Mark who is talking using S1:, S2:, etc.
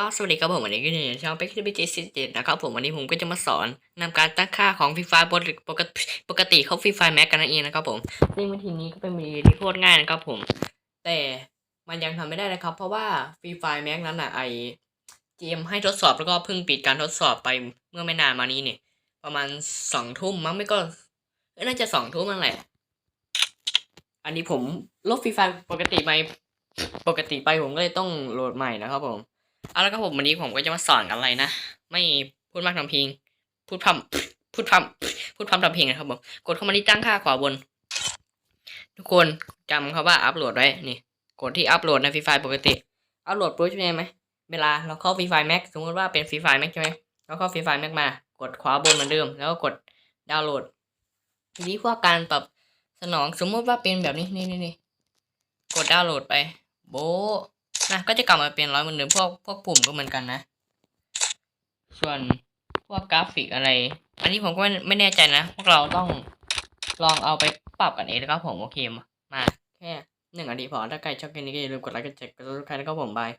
S1: ก็สวัสดีครับผมวันนี้ก็อยู่ในช่องเป็กที่บีจีสิเจ็ดนะครับผมวันนี้ผมก็จะมาสอนนำการตั้งค่าของฟรีไฟปกติปกติปกติเขาฟรีไฟแม็กกันนั่นเองนะครับผมซึ่งวิธีนี้ก็เป็นวิธีที่โคตรง่ายนะครับผม แต่มันยังทำไม่ได้นะครับ เพราะว่าฟรีไฟแม็กนั้นอะไอเจมให้ทดสอบแล้วก็เพิ่งปิดการทดสอบไปเมื่อไม่นานมานี้เนี่ยประมาณสองทุ่มมั้งไม่ก็น่าจะสองทุ่มนั่นแหละ อันนี้ผมลบฟรีไฟปกติไปปกติไปผมก็เลยต้องโหลดใหม่นะครับผม เอาละครับผมวันนี้ผมก็จะมาสอนกันอะไรนะ ไม่พูดมากทำเพลง พูดพร่ำพูดพร่ำพูดพร่ำทำเพลงนะครับผม กดเข้ามาที่ตั้งค่าขวาบน ทุกคนจำคำว่าอัปโหลดไว้ นี่ กดที่อัปโหลดในฟรีไฟปกติ อัปโหลดปุ๊บใช่ไหม เวลาเราเข้าฟรีไฟแม็กสมมติว่าเป็นฟรีไฟแม็กใช่ไหมเราเข้าฟรีไฟแม็กมา กดขวาบนเหมือนเดิม แล้วก็กดดาวน์โหลด ทีนี้พวกการปรับสนองสมมติว่าเป็นแบบนี้นี่นี่กดดาวน์โหลดไป โบะนะก็จะกลับมาเป็นร้อยเหมือนเดิมพวกพวกปุ่มก็เหมือนกันนะ ส่วนพวกกราฟิกอะไร อันนี้ผมก็ไม่แน่ใจนะ พวกเราต้องลองเอาไปปรับกันเองนะครับผมโอเคมามา แค่หนึ่งอันดีพอ ถ้าใครชอบคลิปนี้ก็อย่าลืมกดไลค์กดแชร์กดซับสไครต์นะครับผมบาย